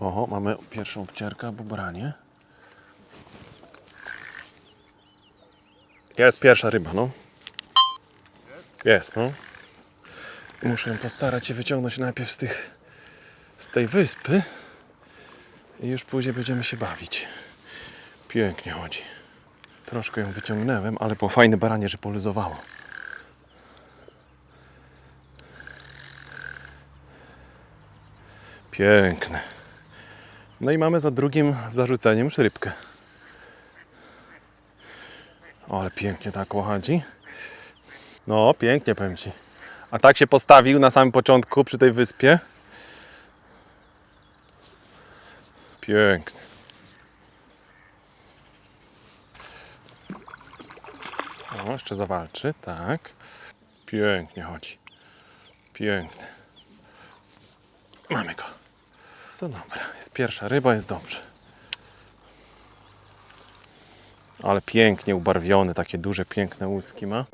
Oho, mamy pierwszą obcierkę, bubranie. Jest pierwsza ryba, no. Jest, no. Muszę ją postarać się wyciągnąć najpierw z tych, z tej wyspy i już później będziemy się bawić. Pięknie chodzi. Troszkę ją wyciągnąłem, ale po fajne baranie, że polyzowało. Piękne. No i mamy za drugim zarzuceniem już rybkę. O, ale pięknie tak chodzi. No, pięknie powiem Ci. A tak się postawił na samym początku przy tej wyspie. Pięknie. O, jeszcze zawalczy, tak. Pięknie chodzi. Pięknie. Mamy go. To dobra, jest pierwsza ryba, jest dobrze. Ale pięknie ubarwiony, takie duże, piękne łuski ma.